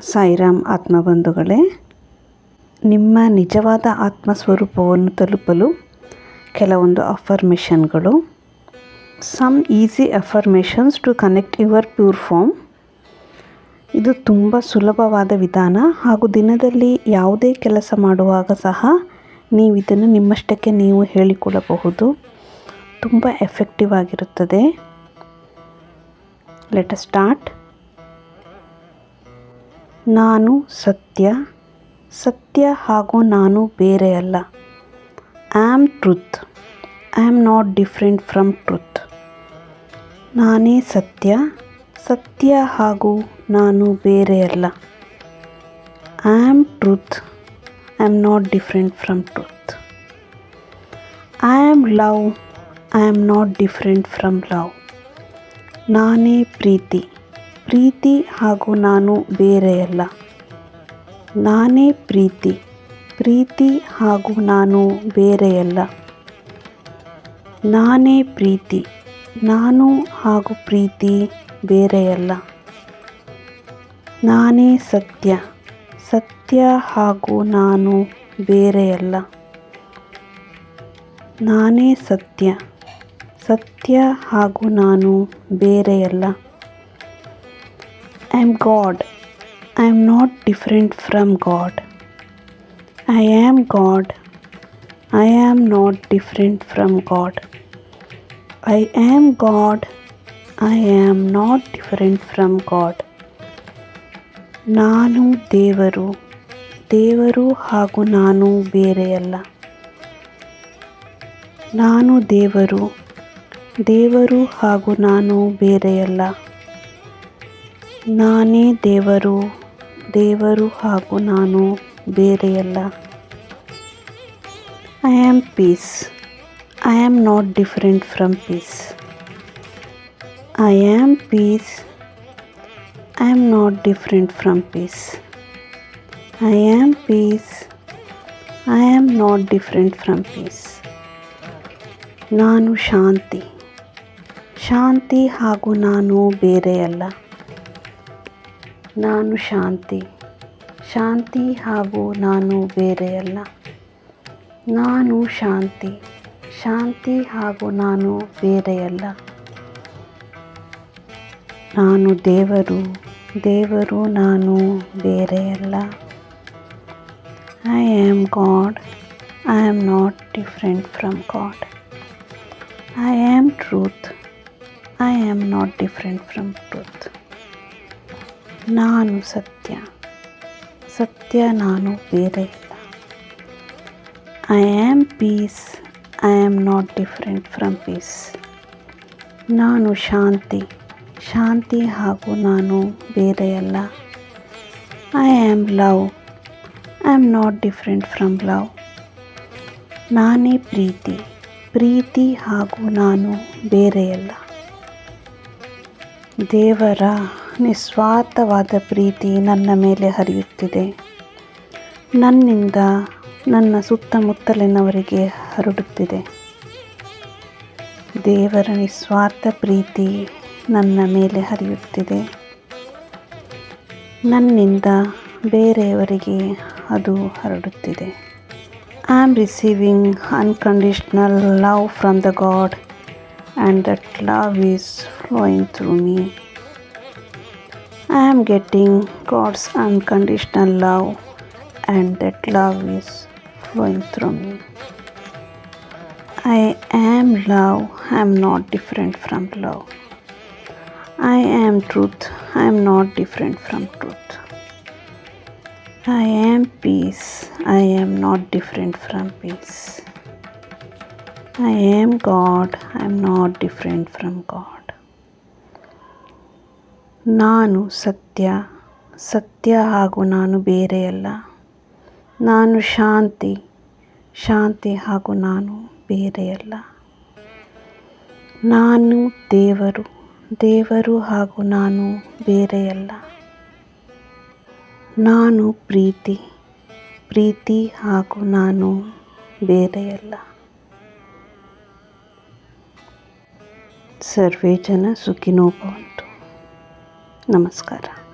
ಸಾಯಿರಾಮ್ ಆತ್ಮಬಂಧುಗಳೇ, ನಿಮ್ಮ ನಿಜವಾದ ಆತ್ಮ ಸ್ವರೂಪವನ್ನು ತಲುಪಲು ಕೆಲವೊಂದು ಅಫರ್ಮೇಷನ್ಗಳು some easy affirmations to connect your pure form ಇದು ತುಂಬ ಸುಲಭವಾದ ವಿಧಾನ ಹಾಗೂ ದಿನದಲ್ಲಿ ಯಾವುದೇ ಕೆಲಸ ಮಾಡುವಾಗ ಸಹ ನೀವು ಇದನ್ನು ನಿಮ್ಮಷ್ಟಕ್ಕೆ ನೀವು ಹೇಳಿಕೊಳ್ಳಬಹುದು. ತುಂಬ ಎಫೆಕ್ಟಿವ್ ಆಗಿರುತ್ತದೆ. ಲೆಟ್ ಸ್ಟಾರ್ಟ್ ನಾನು ಸತ್ಯ ಸತ್ಯ ಹಾಗೂ ನಾನು ಬೇರೆ ಬೇರೆಯಲ್ಲ am truth I am not different from truth ನಾನೇ ಸತ್ಯ ಸತ್ಯ ಹಾಗೂ ನಾನು ಬೇರೆಯಲ್ಲ I am truth I am not different from truth I am love I am not different from love ನಾನೇ ಪ್ರೀತಿ. ಪ್ರೀತಿ ಹಾಗೂ ನಾನು ಬೇರೆಯಲ್ಲ ನಾನೇ ಪ್ರೀತಿ. ಪ್ರೀತಿ ಹಾಗೂ ನಾನು ಬೇರೆಯಲ್ಲ ನಾನೇ ಪ್ರೀತಿ. ನಾನು ಹಾಗೂ ಪ್ರೀತಿ ಬೇರೆಯಲ್ಲ ನಾನೇ ಸತ್ಯ. ಸತ್ಯ ಹಾಗೂ ನಾನು ಬೇರೆಯಲ್ಲ ನಾನೇ ಸತ್ಯ. ಸತ್ಯ ಹಾಗೂ ನಾನು ಬೇರೆಯಲ್ಲ I am God I am not different from God I am God I am not different from God I am God I am not different from God ನಾನು ದೇವರು ದೇವರು ಹಾಗೂ ನಾನು ಬೇರೆಯಲ್ಲ ನಾನು ದೇವರು ದೇವರು ಹಾಗೂ ನಾನು ಬೇರೆಯಲ್ಲ ನಾನೇ ದೇವರು ದೇವರು ಹಾಗೂ ನಾನು ಬೇರೆಯಲ್ಲ. I am peace I am not different from peace I am peace I am not different from peace I am peace I am not different from peace ನಾನು ಶಾಂತಿ. ಶಾಂತಿ ಹಾಗೂ ನಾನು ಬೇರೆಯಲ್ಲ. ನಾನು ಶಾಂತಿ. ಶಾಂತಿ ಹಾಗೂ ನಾನು ಬೇರೆಯಲ್ಲ. ನಾನು ಶಾಂತಿ. ಶಾಂತಿ ಹಾಗೂ ನಾನು ಬೇರೆಯಲ್ಲ. ನಾನು ದೇವರು. ದೇವರು, ನಾನು ಬೇರೆಯಲ್ಲ. I am God I am not different from God I am truth I am not different from truth ನಾನು ಸತ್ಯ. ಸತ್ಯ ನಾನು ಬೇರೆ ಇಲ್ಲ. I am peace I am not different from peace ನಾನು ಶಾಂತಿ. ಶಾಂತಿ ಹಾಗೂ ನಾನು ಬೇರೆಯಲ್ಲ I am love I am not different from love ನಾನೇ ಪ್ರೀತಿ. ಪ್ರೀತಿ ಹಾಗೂ ನಾನು ಬೇರೆಯಲ್ಲ ದೇವರ ನಿಸ್ವಾರ್ಥವಾದ ಪ್ರೀತಿ ನನ್ನ ಮೇಲೆ ಹರಿಯುತ್ತಿದೆ. ನನ್ನಿಂದ ನನ್ನ ಸುತ್ತಮುತ್ತಲಿನವರಿಗೆ ಹರಡುತ್ತಿದೆ. ದೇವರ ನಿಸ್ವಾರ್ಥ ಪ್ರೀತಿ ನನ್ನ ಮೇಲೆ ಹರಿಯುತ್ತಿದೆ. ನನ್ನಿಂದ ಬೇರೆಯವರಿಗೆ ಅದು ಹರಡುತ್ತಿದೆ. I am receiving unconditional love from the God and that love is flowing through me. I am getting God's unconditional love, and that love is flowing through me. I am love, I am not different from love. I am truth, I am not different from truth. I am peace, I am not different from peace. I am God, I am not different from God. ನಾನು ಸತ್ಯ ಸತ್ಯ ಹಾಗೂ ನಾನು ಬೇರೆಯಲ್ಲ. ನಾನು ಶಾಂತಿ ಶಾಂತಿ ಹಾಗೂ ನಾನು ಬೇರೆಯಲ್ಲ. ನಾನು ದೇವರು ದೇವರು ಹಾಗೂ ನಾನು ಬೇರೆಯಲ್ಲ. ನಾನು ಪ್ರೀತಿ ಪ್ರೀತಿ ಹಾಗೂ ನಾನು ಬೇರೆಯಲ್ಲ. ಸರ್ವೇ ಜನ ಸುಖಿನೋ ಭವಂತು नमस्कार।